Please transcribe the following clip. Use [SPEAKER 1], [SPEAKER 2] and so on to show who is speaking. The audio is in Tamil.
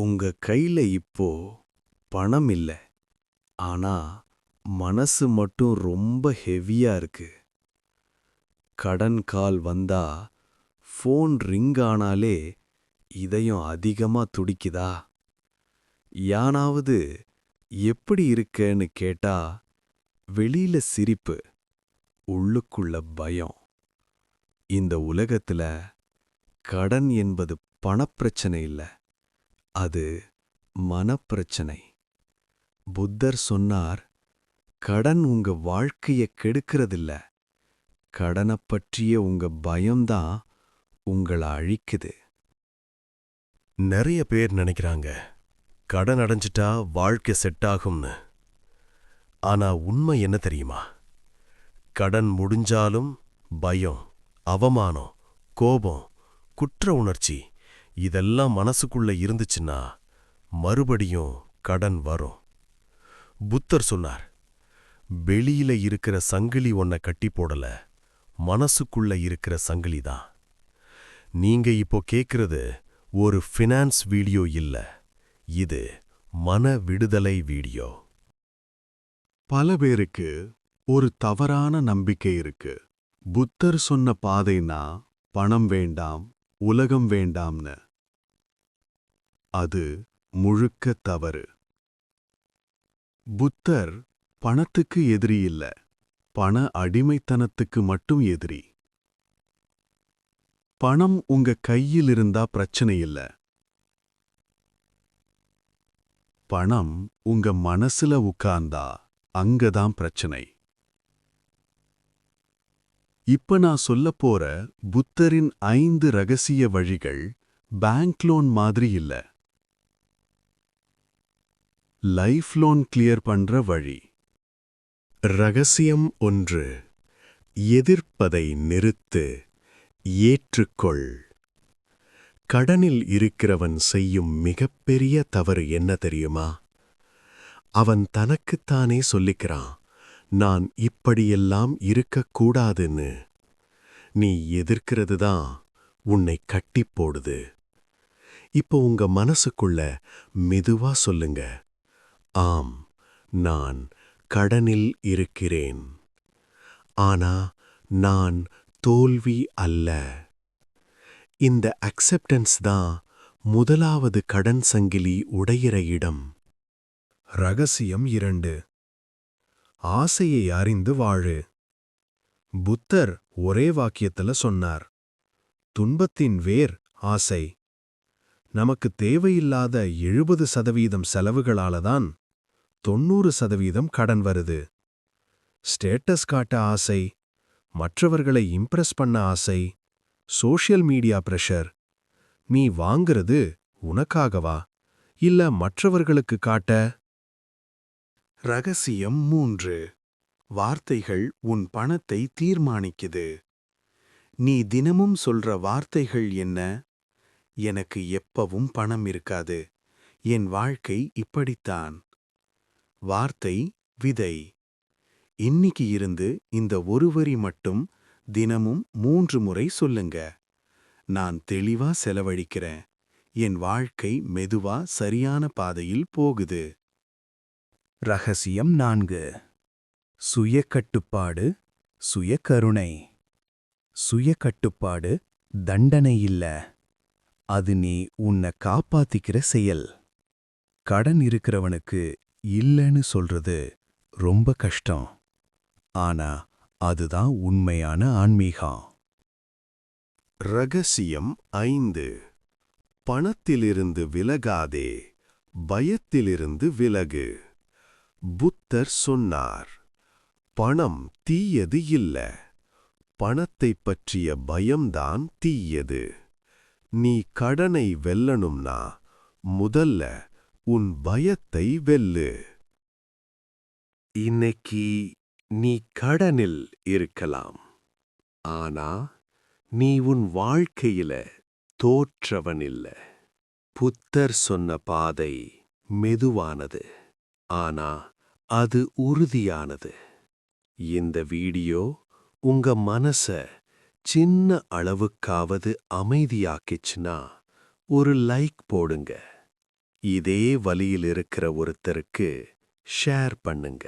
[SPEAKER 1] உங்க கையில இப்போ பணம் இல்ல. ஆனா மனசு மட்டும் ரொம்ப ஹெவியா இருக்கு. கடன் கால் வந்தா ஃபோன் ரிங் ஆனாலே இதயம் அதிகமா துடிக்குதா? யானாவது எப்படி இருக்கேன்னு கேட்டா வெளியில சிரிப்பு உள்ளுக்குள்ள பயம். இந்த உலகத்துல கடன் என்பது பணப்பிரச்சனை இல்ல. அது மனப்பிரச்சனை. புத்தர் சொன்னார் கடன் உங்க வாழ்க்கைய கெடுக்கிறதில்ல. கடனைப் பற்றிய உங்க பயம்தான் உங்கள அழிக்குது.
[SPEAKER 2] நிறைய பேர் நினைக்கிறாங்க கடன் அடைஞ்சிட்டா வாழ்க்கை செட் ஆகும்னு. ஆனா உண்மை என்ன தெரியுமா? கடன் முடிஞ்சாலும் பயம் அவமானம் கோபம் குற்ற உணர்ச்சி இதெல்லாம் மனசுக்குள்ள இருந்துச்சுன்னா மறுபடியும் கடன் வரும். புத்தர் சொன்னார் வெளியில இருக்கிற சங்கிலி ஒன்ன கட்டி போடல மனசுக்குள்ள இருக்கிற சங்கிலி தான். நீங்க இப்போ கேட்கறது ஒரு ஃபினான்ஸ் வீடியோ இல்ல இது மன விடுதலை வீடியோ.
[SPEAKER 1] பல பேருக்கு ஒரு தவறான நம்பிக்கை இருக்கு. புத்தர் சொன்ன பாதைனா பணம் வேண்டாம் உலகம் வேண்டாம்னு. அது முழுக்க தவறு. புத்தர் பணத்துக்கு எதிரி இல்ல. பண அடிமைத்தனத்துக்கு மட்டும் எதிரி. பணம் உங்க கையில் இருந்தா பிரச்சனை இல்ல. பணம் உங்க மனசுல உட்கார்ந்தா அங்கதான் பிரச்சனை. இப்ப நான் சொல்லப் போற புத்தரின் ஐந்து ரகசிய வழிகள் பேங்க் லோன் மாதிரி இல்ல. லைஃப் லோன் கிளியர் பண்ற வழி.
[SPEAKER 2] ரகசியம் ஒன்று. எதிர்ப்பதை நிறுத்து. ஏற்றுக்கொள். கடனில் இருக்கிறவன் செய்யும் மிகப்பெரிய தவறு என்ன தெரியுமா? அவன் தனக்குத்தானே சொல்லிக்கிறான் நான் இப்படியெல்லாம் இருக்கக்கூடாதுன்னு. நீ எதிர்க்கிறது தான் உன்னை கட்டிப்போடுது இப்போ உங்க மனசுக்குள்ள மெதுவா சொல்லுங்க. ஆம் நான் கடனில் இருக்கிறேன். ஆனா நான் தோல்வி அல்ல. இந்த அக்செப்டன்ஸ் தான் முதலாவது கடன் சங்கிலி உடையிற இடம்.
[SPEAKER 3] ரகசியம் இரண்டு. ஆசையை அறிந்து வாழு. புத்தர் ஒரே வாக்கியத்துல சொன்னார் துன்பத்தின் வேர் ஆசை. நமக்கு தேவையில்லாத எழுபது சதவீதம் செலவுகளால தான் தொண்ணூறு சதவீதம் கடன் வருது. ஸ்டேட்டஸ் காட்ட ஆசை மற்றவர்களை இம்ப்ரெஸ் பண்ண ஆசை சோஷியல் மீடியா பிரஷர். நீ வாங்கிறது உனக்காகவா? இல்ல மற்றவர்களுக்கு காட்ட?
[SPEAKER 1] ரகசியம் மூன்று. வார்த்தைகள் உன் பணத்தை தீர்மானிக்குது. நீ தினமும் சொல்ற வார்த்தைகள் என்ன? எனக்கு எப்பவும் பணம் இருக்காது. என் வாழ்க்கை இப்படித்தான். வார்த்தை விதை. இன்னிக்கு இருந்து இந்த ஒரு வரி மட்டும் தினமும் மூன்று முறை சொல்லுங்க. நான் தெளிவா செலவழிக்கிறேன். என் வாழ்க்கை மெதுவா சரியான பாதையில் போகுது.
[SPEAKER 3] ரகசியம் நான்கு. சுய கட்டுப்பாடு சுய கருணை சுய கட்டுப்பாடு தண்டனை இல்ல. அது நீ உன்னை காப்பாத்திக்கிற செயல். கடன் இருக்கிறவனுக்கு இல்லைன்னு சொல்றது ரொம்ப கஷ்டம். ஆனா அதுதான் உண்மையான ஆன்மீகம்.
[SPEAKER 2] ரகசியம் ஐந்து. பணத்திலிருந்து விலகாதே பயத்திலிருந்து விலகு. புத்தர் சொன்னார் பணம் தீயது இல்ல. பணத்தைப் பற்றிய பயம்தான் தீயது. நீ கடனை வெல்லணும்னா முதல்ல உன் பயத்தை வெல்லு. இன்னைக்கு நீ கடனில் இருக்கலாம். ஆனா நீ உன் வாழ்க்கையில தோற்றவன் இல்ல. புத்தர் சொன்ன பாதை மெதுவானது. ஆனா அது உறுதியானது. இந்த வீடியோ உங்க மனச சின்ன அளவுக்காவது அமைதியாக்கிச்சுன்னா ஒரு லைக் போடுங்க.
[SPEAKER 1] இதே வழியில் இருக்கிற ஒருத்தருக்கு ஷேர் பண்ணுங்க.